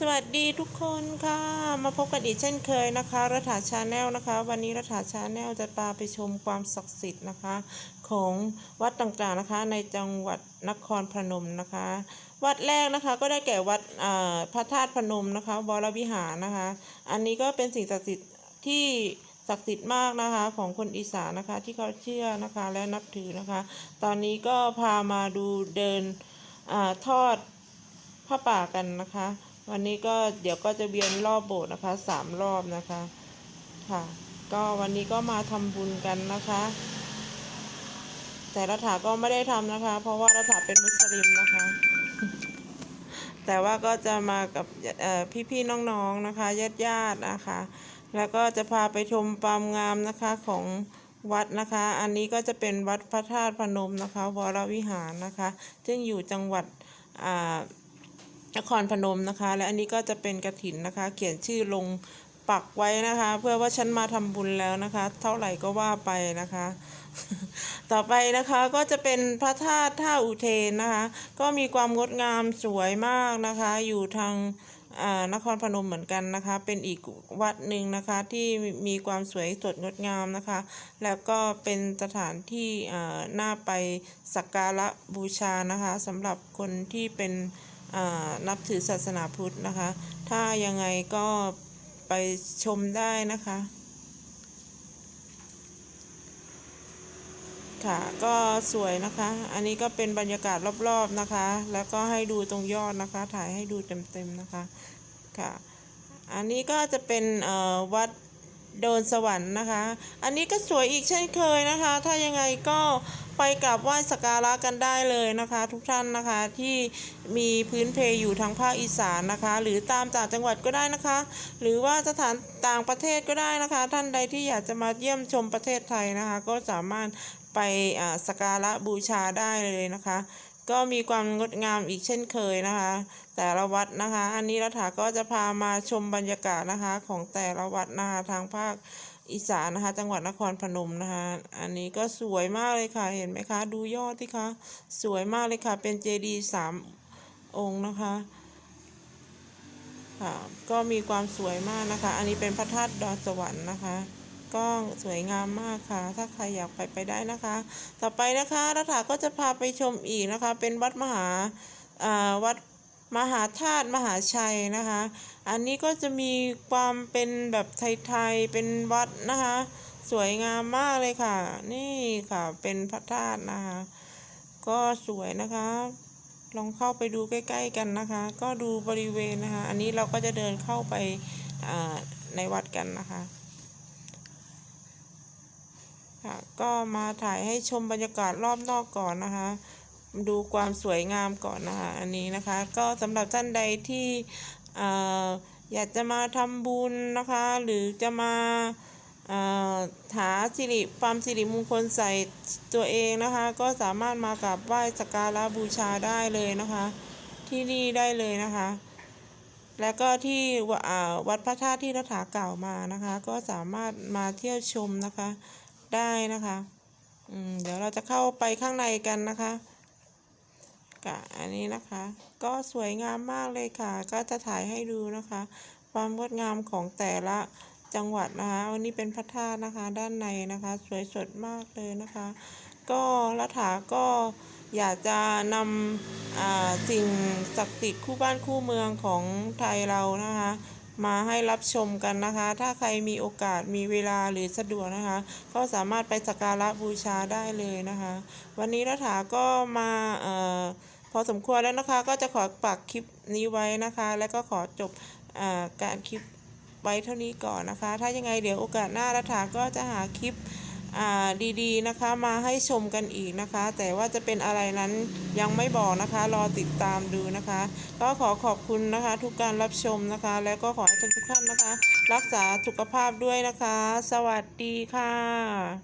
สวัสดีทุกคนค่ะ มาพบกันอีกเช่นเคยนะคะรัฐาชาแนลนะคะ วันนี้รัฐาชาแนลจะพาไปชมความศักดิ์สิทธิ์นะคะ ของวัดต่างๆนะคะ ในจังหวัดนครพนมนะคะ วัดแรกนะคะก็ได้แก่วัดอ่าพระธาตุพนมนะคะวรวิหารนะคะ อันนี้ก็เป็นสิ่งศักดิ์สิทธิ์ที่ศักดิ์สิทธิ์มากนะคะของคนอีสานนะคะที่เขาเชื่อนะคะและนับถือนะคะ ตอนนี้ก็พามาดูเดินอาทอดผ้าป่ากันนะคะ วันนี้ก็เดี๋ยวก็จะเวียนรอบโบสถ์นะคะสามรอบนะคะค่ะ ก็วันนี้ก็มาทำบุญกันนะคะ แต่รัฐาก็ไม่ได้ทำนะคะ เพราะว่ารัฐาเป็นมุสลิมนะคะ แต่ว่าก็จะมากับเอ่อพี่ๆน้องๆนะคะญาติๆนะคะ แล้วก็จะพาไปชมความงามนะคะของวัดนะคะ อันนี้ก็จะเป็นวัดพระธาตุพนมนะคะ วรวิหารนะคะ ซึ่งอยู่จังหวัดอ่า นครพนมนะคะ และอันนี้ก็จะเป็นกระถินนะคะ เขียนชื่อลงปักไว้นะคะ เพื่อว่าฉันมาทำบุญแล้วนะคะ เท่าไหร่ก็ว่าไปนะคะ ต่อไปนะคะก็จะเป็นพระธาตุท่าอุเทนนะคะ ก็มีความงดงามสวยมากนะคะ อยู่ทางนครพนมเหมือนกันนะคะ เป็นอีกวัดหนึ่งนะคะที่มีความสวยสดงดงามนะคะ แล้วก็เป็นสถานที่น่าไปสักการะบูชานะคะสำหรับคนที่เป็น นับถือศาสนาพุทธนะคะ ถ้ายังไงก็ไปชมได้นะคะ ค่ะก็สวยนะคะ อันนี้ก็เป็นบรรยากาศรอบๆนะคะ แล้วก็ให้ดูตรงยอดนะคะ ถ่ายให้ดูเต็มๆนะคะค่ะ อันนี้ก็จะเป็นวัดโดนสวรรค์นะคะ อันนี้ก็สวยอีกเช่นเคยนะคะ ถ้ายังไงก็ ไปกราบไหว้สักการะกันได้เลยนะคะ ทุกท่านนะคะที่มีพื้นเพอยู่ทางภาคอีสานนะคะ หรือตามต่างจังหวัดก็ได้นะคะ หรือว่าสถานต่างประเทศก็ได้นะคะ ท่านใดที่อยากจะมาเยี่ยมชมประเทศไทยนะคะ ก็สามารถไปสักการะบูชาได้เลยนะคะ ก็มีความงดงามอีกเช่นเคยนะคะ แต่ละวัดนะคะ อันนี้รัฐาก็จะพามาชมบรรยากาศนะคะของแต่ละวัดนะคะทางภาค อีสานนะคะ จังหวัดนครพนมนะคะ อันนี้ก็สวยมากเลยค่ะ เห็นไหมคะ ดูยอดที่คะ สวยมากเลยค่ะ เป็นเจดีย์สามองค์นะคะ ค่ะ ก็มีความสวยมากนะคะ อันนี้เป็นพระธาตุดอนสวรรค์นะคะ ก็สวยงามมากค่ะ ถ้าใครอยากไปไปได้นะคะ ต่อไปนะคะรัฐาก็จะพาไปชมอีกนะคะ เป็นวัดมหาอ่าวัด มหาธาตุมหาชัยนะคะ อันนี้ก็จะมีความเป็นแบบไทยๆ เป็นวัดนะคะ สวยงามมากเลยค่ะ นี่ค่ะเป็นพระธาตุนะคะ ก็สวยนะคะ ลองเข้าไปดูใกล้ ๆ กันนะคะ ก็ดูบริเวณนะคะ อันนี้เราก็จะเดินเข้าไปในวัดกันนะคะค่ะก็มาถ่ายให้ชมบรรยากาศรอบนอกก่อนนะคะ ดูความสวยงามก่อนนะคะ อันนี้นะคะก็สำหรับท่านใดที่อ่อยากจะมาทำบุญนะคะ หรือจะมาเอ่อหาสิริความสิริมงคลใส่ตัวเองนะคะ ก็สามารถมากราบไหว้สักการะบูชาได้เลยนะคะ ที่นี่ได้เลยนะคะ แล้วก็ที่วัดพระธาตุที่รัฐากล่าวมานะคะ ก็สามารถมาเที่ยวชมนะคะได้นะคะเดี๋ยวเราจะเข้าไปข้างในกันนะคะ กะอันนี้นะคะ ก็สวยงามมากเลยค่ะ ก็จะถ่ายให้ดูนะคะ ความงดงามของแต่ละจังหวัดนะคะวันนี้เป็นพระธาตุนะคะ ด้านในนะคะ สวยสดมากเลยนะคะ ก็รัฐาก็อยากจะนำสิ่งศักดิ์สิทธิ์คู่บ้านคู่เมืองของไทยเรานะคะ มาให้รับชมกันนะคะ ถ้าใครมีโอกาสมีเวลาหรือสะดวกนะคะ ก็สามารถไปสักการะบูชาได้เลยนะคะ วันนี้รัฐาก็มาเอ่อ อสมควรแล้วนะคะ ก็จะขอปักคลิปนี้ไว้นะคะ แล้วก็ขอจบอการคลิปไว้เท่านี้ก่อนนะคะ ถ้ายังไงเดี๋ยวโอกาสหน้ารัฐาก็จะหาคลิปดีๆนะคะ มาให้ชมกันอีกนะคะ แต่ว่าจะเป็นอะไรนั้นยังไม่บอกนะคะ รอติดตามดูนะคะ ก็ขอขอบคุณนะคะ ทุกการรับชมนะคะ แล้วก็ขอให้ทุกท่านนะคะ รักษาสุขภาพด้วยนะคะ สวัสดีค่ะ